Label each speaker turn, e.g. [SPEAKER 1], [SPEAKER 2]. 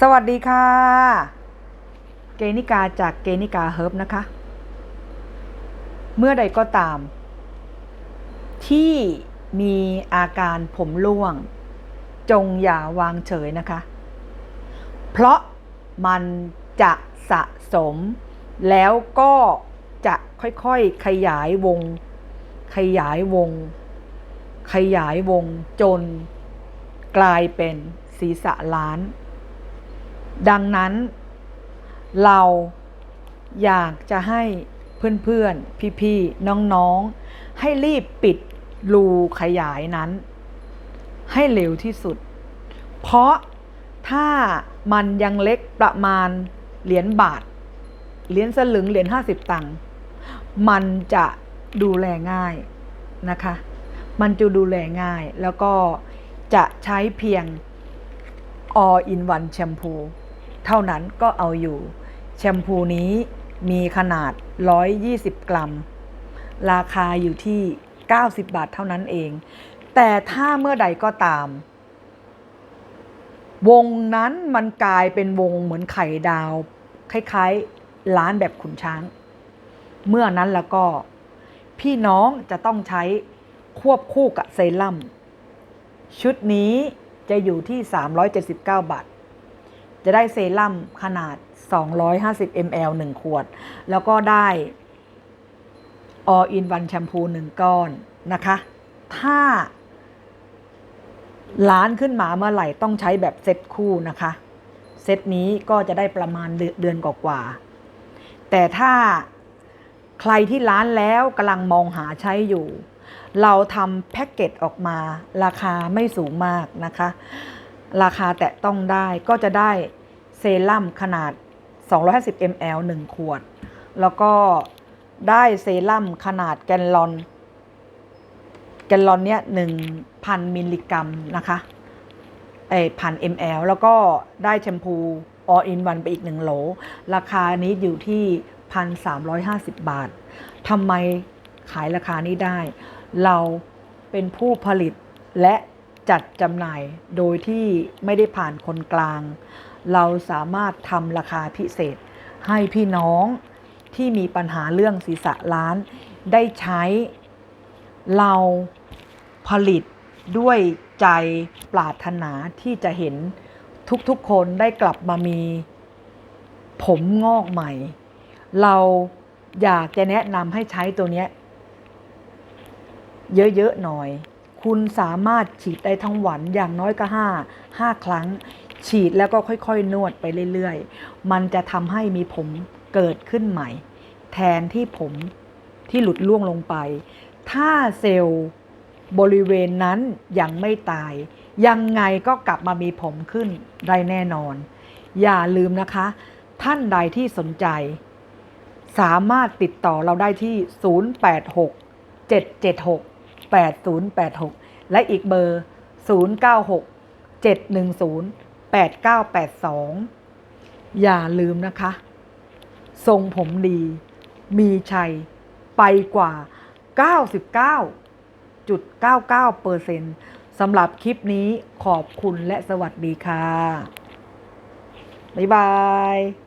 [SPEAKER 1] สวัสดีค่ะ เกนิกาจากเกนิกาเฮิร์บนะคะ เมื่อใดก็ตาม ที่มีอาการผมร่วง จงอย่าวางเฉยนะคะ เพราะมันจะสะสม แล้วก็จะค่อยๆขยายวง ขยายวง ขยายวงจน กลายเป็นศีรษะล้าน ดังนั้น เราอยากจะให้เพื่อนๆ พี่ๆ น้องๆ ให้รีบปิดรูขยายนั้น ให้เร็วที่สุด เพราะถ้ามันยังเล็กประมาณเหรียญบาท เหรียญสลึง เหรียญ50ตังค์ มันจะดูแลง่ายนะคะ มันจะดูแลง่ายแล้วก็จะใช้เพียง all in one แชมพู เท่านั้นก็เอาอยู่ แชมพูนี้มีขนาด 120 กรัม ราคาอยู่ที่ 90 บาทเท่านั้นเอง แต่ถ้าเมื่อใดก็ตาม วงนั้นมันกลายเป็นวงเหมือนไข่ดาว คล้ายๆร้านแบบขุนช้าง เมื่อนั้นแล้วก็พี่น้องจะต้องใช้ควบคู่กับเซรั่มชุดนี้จะอยู่ที่ 379 บาท จะได้เซรั่มขนาด 250 ml 1 ขวด แล้วก็ได้ all in one แชมพู1ก้อนนะคะ ถ้าล้านขึ้นมาเมื่อไหร่ต้องใช้แบบเซตคู่นะคะ เซตนี้ก็จะได้ประมาณเดือนเดือนกว่าๆแต่ถ้าใครที่ร้านแล้วกำลังมองหาใช้อยู่ เราทำแพ็กเกจออกมาราคาไม่สูงมากนะคะ ราคาแตะต้องได้ก็จะได้เซรั่มขนาด 250 ml 1 ขวด แล้วก็ได้เซรั่มขนาดแกนลอน แกนลอนเนี้ย1,000 มิลลิกรัมนะคะเอ้พัน ml แล้วก็ได้แชมพู all in one ไปอีก1โหล ราคานี้อยู่ที่ 1,350 บาททำไมขายราคานี้ได้ เราเป็นผู้ผลิตและ จัดจำหน่ายโดยที่ไม่ได้ผ่านคนกลาง เราสามารถทำราคาพิเศษ ให้พี่น้องที่มีปัญหาเรื่องศีรษะล้านได้ใช้เราผลิตด้วยใจปรารถนาที่จะเห็นทุกๆคนได้กลับมามีผมงอกใหม่ เราอยากจะแนะนำให้ใช้ตัวเนี้ยเยอะ ๆ หน่อย คุณสามารถฉีดได้ทั้งวันอย่างน้อยก็ห้าห้าครั้ง ฉีดแล้วก็ค่อยๆ นวดไปเรื่อยๆ มันจะทำให้มีผมเกิดขึ้นใหม่ แทนที่ผมที่หลุดล่วงลงไป ถ้าเซลล์บริเวณนั้นยังไม่ตาย ยังไงก็กลับมามีผมขึ้นได้แน่นอน อย่าลืมนะคะ ท่านใดที่สนใจ สามารถติดต่อเราได้ที่ 086 776 8086 และอีกเบอร์ 096 710 8982 อย่าลืมนะคะ ทรงผมดี มีชัย ไปกว่า 99.99เปอร์เซ็นต์สำหรับคลิปนี้ขอบคุณและสวัสดีค่ะ บ๊ายบาย